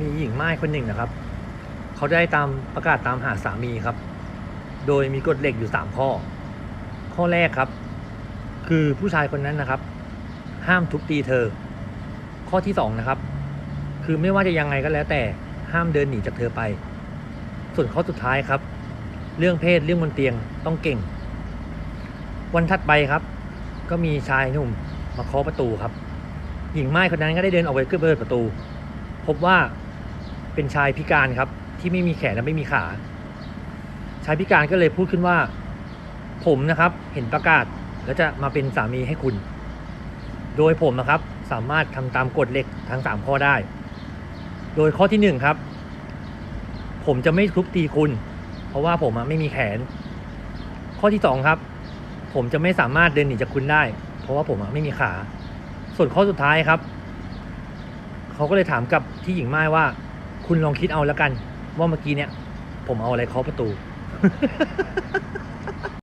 มีหญิงไม้คนหนึ่งนะครับ เขาได้ตามประกาศตามหาสามีครับ โดยมีกฎเหล็กอยู่สามข้อ ข้อแรกครับ คือผู้ชายคนนั้นนะครับ ห้ามทุบตีเธอ ข้อที่สองนะครับ คือไม่ว่าจะยังไงก็แล้วแต่ห้ามเดินหนีจากเธอไป ส่วนข้อสุดท้ายครับ เรื่องเพศเรื่องบนเตียงต้องเก่ง วันถัดไปครับ ก็มีชายหนุ่มมาเคาะประตูครับ หญิงไม้คนนั้นก็ได้เดินออกไปเพื่อเปิดประตู พบว่า เป็นชายพิการครับ ที่ไม่มีแขนและไม่มีขา ชายพิการก็เลยพูดขึ้นว่า ผมนะครับเห็นประกาศแล้วจะมาเป็นสามีให้คุณ โดยผมนะครับสามารถทำตามกฎเหล็กทั้งสามข้อได้ โดยข้อที่หนึ่งครับ ผมจะไม่ทุบตีคุณ เพราะว่าผมไม่มีแขน ข้อที่สองครับ ผมจะไม่สามารถเดินหนีจากคุณได้ เพราะว่าผมไม่มีขา ส่วนข้อสุดท้ายครับ เขาก็เลยถามกับที่หญิงไม้ว่า คุณลองคิดเอาแล้วกัน ว่าเมื่อกี้เนี่ย ผมเอาอะไรเคาะประตู